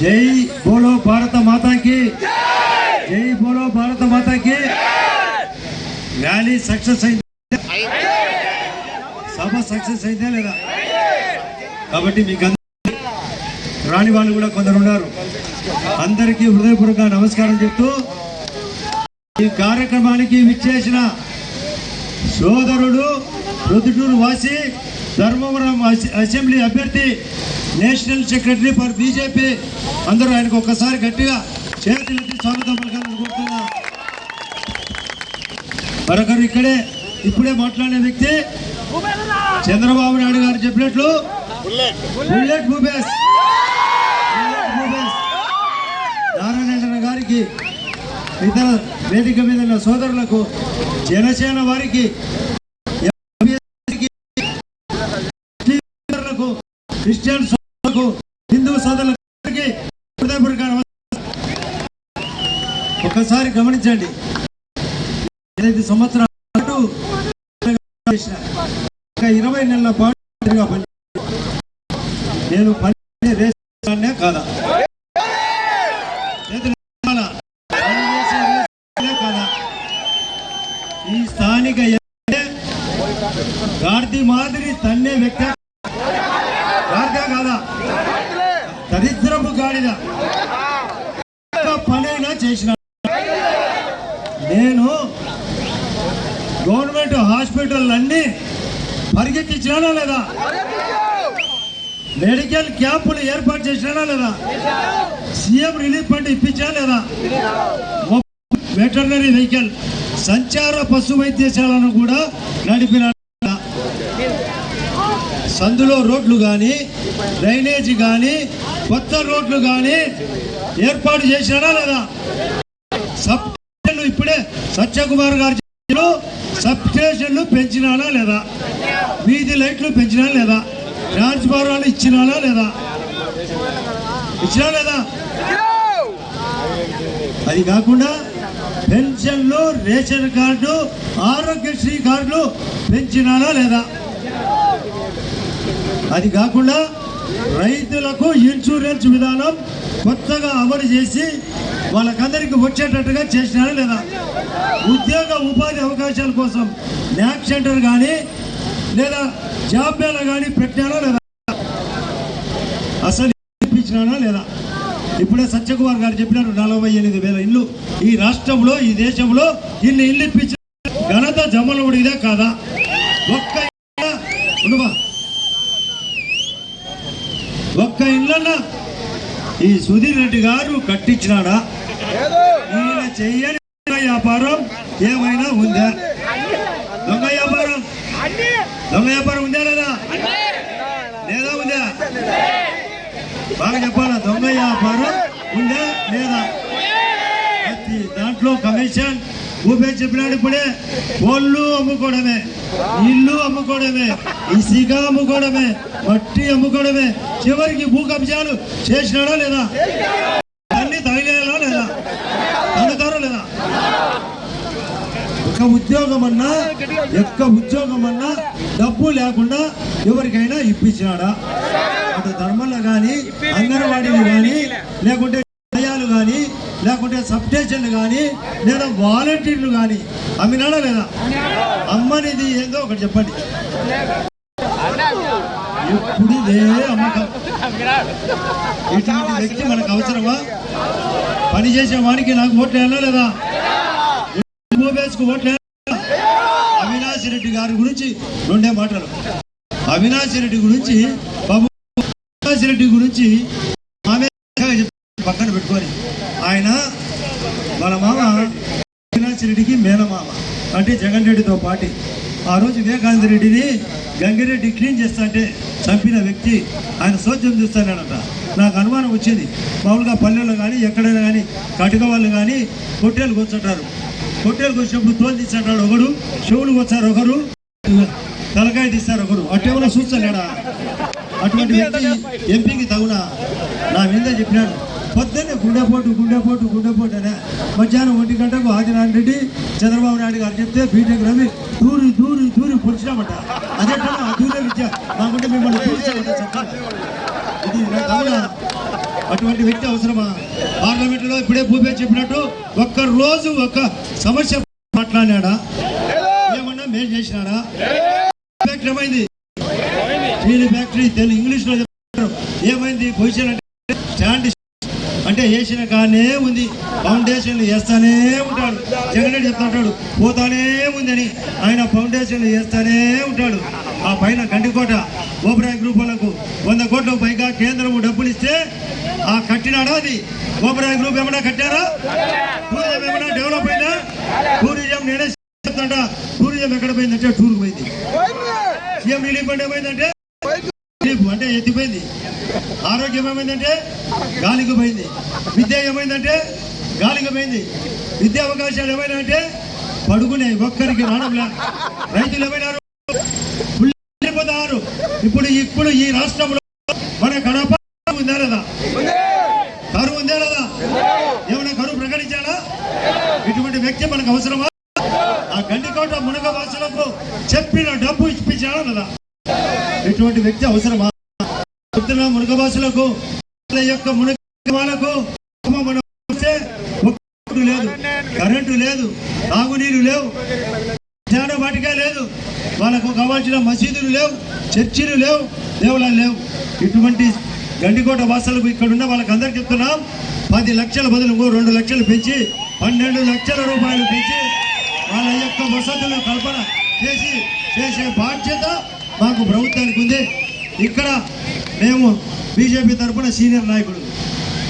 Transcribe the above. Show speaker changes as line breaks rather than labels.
జై బోలో భారత మాతాకి. జై! బోలో భారత మాతాకి. ర్యాలీ సక్సెస్ అయింది సభ సక్సెస్ అయిందా లేదా? కాబట్టి మీకు రాని వాళ్ళు కూడా కొందరు ఉన్నారు. అందరికీ హృదయపూర్వక నమస్కారం చెప్తూ ఈ కార్యక్రమానికి విచ్చేసిన సోదరుడు ప్రొద్దుటూరు వాసి ధర్మవరం అసెంబ్లీ అభ్యర్థి నేషనల్ సెక్రటరీ ఫర్ బీజేపీ. అందరూ ఆయనకు ఒక్కసారి గట్టిగా చేతులెత్తి స్వాగతం పలకాలని కోరుతున్నా. మరొకరు ఇక్కడే ఇప్పుడే మాట్లాడే వ్యక్తి చంద్రబాబు నాయుడు గారు చెప్పినట్లు బుల్లెట్ భూపేష్ నారాయణ గారికి ఇతర వేదిక మీద సోదరులకు జనసేన వారికి సోదరులకు క్రిస్టియన్ సోదరులకు హిందూ సోదరులకి హృదయపూర్వక గమనించండి. ఎనిమిది సంవత్సరాల పాటు ఇరవై నెలల పాటు నేను పని రేసానే కాదా? కాదా? ఈ స్థానిక ఎమ్మెల్యే మాదిరి తన్నే వ్యక్తి గార్దే కాదా దరిద్రపు పనైనా చేసిన. నేను గవర్నమెంట్ హాస్పిటల్ అన్ని పరిగెత్తించినా లేదా? మెడికల్ క్యాంపులు ఏర్పాటు చేసినా లేదా? సీఎం రిలీఫ్ ఫండ్ ఇప్పించా లేదా? వెటర్నరీ వెహికల్ సంచార పశు వైద్యశాలను కూడా నడిపిన సందులో రోడ్లు కానీ డ్రైనేజ్ కానీ కొత్త రోడ్లు కానీ ఏర్పాటు చేసినారా లేదా? సబ్ స్టేషన్లు ఇప్పుడే సత్యకుమార్ గారు సబ్ స్టేషన్లు పెంచినానా లేదా? వీధి లైట్లు పెంచినా లేదా? ట్రాన్స్ఫార్మర్లు ఇచ్చినానా లేదా? ఇచ్చినా లేదా? అది కాకుండా పెన్షన్లు రేషన్ కార్డు ఆరోగ్యశ్రీ కార్డులు పెంచినానా లేదా? అది కాకుండా రైతులకు ఇన్సూరెన్స్ విధానం కొత్తగా అమలు చేసి వాళ్ళకందరికీ వచ్చేటట్టుగా చేసినారా లేదా? ఉద్యోగ ఉపాధి అవకాశాల కోసం న్యాక్ సెంటర్ కానీ లేదా జాబ్ మేళ కానీ పెట్టినారా లేదా? అసలు ఇప్పించినానా లేదా? ఇప్పుడే సత్యకుమార్ గారు చెప్పినారు నలభై ఎనిమిది వేల ఇల్లు ఈ రాష్ట్రంలో ఈ దేశంలో ఇన్ని ఇల్లు ఇప్పించిన ఘనత జమ్మలవుడిదే కాదా? ఒక్క ఇల్లు ఉండుమా. ఒక్క ఇళ్ళన్నా ఈ సుధీర్ రెడ్డి గారు కట్టించినాడా? ఈయన చెయ్యని వ్యాపారం ఏమైనా ఉందా? దొంగ వ్యాపారం? దొంగ వ్యాపారం ఉందా లేదా? లేదా ఉందా? బాగా చెప్పాలా? దొంగ వ్యాపారం ఉందా లేదా? ప్రతి దాంట్లో కమిషన్ ఊపే చెప్పినాడు ఇప్పుడే. కోళ్ళు అమ్ముకోవడమే ఇల్లు అమ్ముకోవడమే ఇసిగా అమ్ముకోవడమే మట్టి అమ్ముకోవడమే. చివరికి భూ కబ్జాలు చేసినాడా లేదా? అన్ని తగిలేలా లేదా? అందుతారో లేదా? ఒక ఉద్యోగం అన్నా ఒక్క ఉద్యోగం అన్నా డబ్బు లేకుండా ఎవరికైనా ఇప్పించినాడా? అటు ధర్మంలో కానీ అంగన్వాడీలు కానీ లేకుంటే ఆలయాలు కానీ లేకుంటే సబ్ స్టేషన్లు కానీ లేదా వాలంటీర్లు కానీ అమ్మినాడా లేదా? అమ్మనిది ఏందో ఒకటి చెప్పండి. ఇదే అమ్మకం ఇటువంటి వ్యక్తి మనకు అవసరమా? పని చేసే వానికి నాకు ఓట్లు వేయాలా లేదా? మూవేసుకు ఓట్లు అవినాష్ రెడ్డి గారి గురించి రెండే మాటలు. అవినాష్ రెడ్డి గురించి బాబు అవినాష్ రెడ్డి గురించి ఆమె పక్కన పెట్టుకొని. ఆయన మన మామ అవినాష్ రెడ్డికి మేనమామ అంటే జగన్ రెడ్డితో పాటి ఆ రోజు వివేకానంద రెడ్డిని గంగిరెడ్డి క్లీన్ చేస్తా అంటే చంపిన వ్యక్తి ఆయన సోద్యం చూస్తానంట. నాకు అనుమానం వచ్చింది. మామూలుగా పల్లెల్లో కానీ ఎక్కడైనా కానీ కటుక వాళ్ళు కానీ పొట్టేలు కూర్చుంటారు పొట్టేలు వచ్చినప్పుడు తోలు తీసాడు ఒకడు చెవులు వచ్చారు ఒకరు తలకాయ తీస్తారు ఒకరు అట్టేమన్నా చూస్తాడా అటువంటి వ్యక్తి ఎంపీకి తగునా? నా మీద చెప్పినాడు. పొద్దున్నే గుండెపోటు గుండెపోటు గుండెపోటు అనే మధ్యాహ్నం ఒంటి గంటకు ఆదినారాయణ రెడ్డి చంద్రబాబు నాయుడు గారు చెప్తే బీటెక్ రవి దూరి దూరి దూరి పొడిచినామట. అదే ఆ దూరే విద్య మాకుంటే మిమ్మల్ని ఇది అటువంటి వ్యక్తి అవసరమా? పార్లమెంట్లో ఇప్పుడే భూపే చెప్పినట్టు ఒక్క రోజు ఒక్క సమస్య మాట్లాడినాడా? ఏమన్నా మేలు చేసినాడా? ఏమైంది? స్టీల్ ఫ్యాక్టరీ తెలుగు ఇంగ్లీష్లో చెప్తారు ఏమైంది? పొజిషన్ అంటే స్టాండ్ అంటే వేసిన కానే ఉంది. ఫౌండేషన్లు వేస్తానే ఉంటాడు. జగన్ రెడ్డి చెప్తా ఉంటాడు పోతానే ఉందని. ఆయన ఫౌండేషన్లు వేస్తానే ఉంటాడు. ఆ పైన గండికోట ఓబరాయ్ గ్రూప్ వాళ్ళకు వంద కోట్లకు పైగా కేంద్రము డబ్బులు ఇస్తే ఆ కట్టినాడా అది? ఓబరాయ్ గ్రూప్ ఏమైనా కట్టారా? టూరిజం ఏమైనా డెవలప్ అయిందా? టూరిజం నేనే చెప్తాంట టూరిజం ఎక్కడ పోయిందంటే టూర్కి పోయింది. సీఎం రిలీఫ్ ఏమైందంటే అంటే ఎత్తిపోయింది ఆరోగ్యం ఏమైందంటే గాలికి పోయింది. విద్య ఏమైందంటే గాలికి పోయింది. విద్యా అవకాశాలు ఏమైనా పడుకునే ఒక్కరికి రావడం రైతులు ఏమైనారు? ఇప్పుడు ఇప్పుడు ఈ రాష్ట్రంలో మన కడప ఉందా లేదా? కరువు ఉందా లేదా? ఏమైనా కరువు ప్రకటించాలా? ఇటువంటి వ్యక్తి మనకు అవసరమా? ఆ గండికోట మునగ వాసులకు చెప్పిన డబ్బు ఇప్పించాలా లేదా? ఇటువంటి వ్యక్తి అవసరమా? చెప్తున్న మునగ యొక్క మునగ వాళ్ళకు మనం లేదు కరెంటు లేదు తాగునీరు లేవు జ్ఞాన వాటికే లేదు వాళ్ళకు కావాల్సిన మసీదులు లేవు చర్చిలు లేవు దేవాలయాలు లేవు. ఇటువంటి గండికోట వాసులకు ఇక్కడ ఉన్న వాళ్ళకి అందరికి చెప్తున్నాం పది లక్షల బదులు ఇంకో రెండు లక్షలు పెంచి పన్నెండు లక్షల రూపాయలు పెంచి వాళ్ళ యొక్క వసతులు కల్పన చేసి చేసే బాధ్యత మాకు ప్రభుత్వానికి ఉంది. ఇక్కడ మేము బీజేపీ తరఫున సీనియర్ నాయకుడు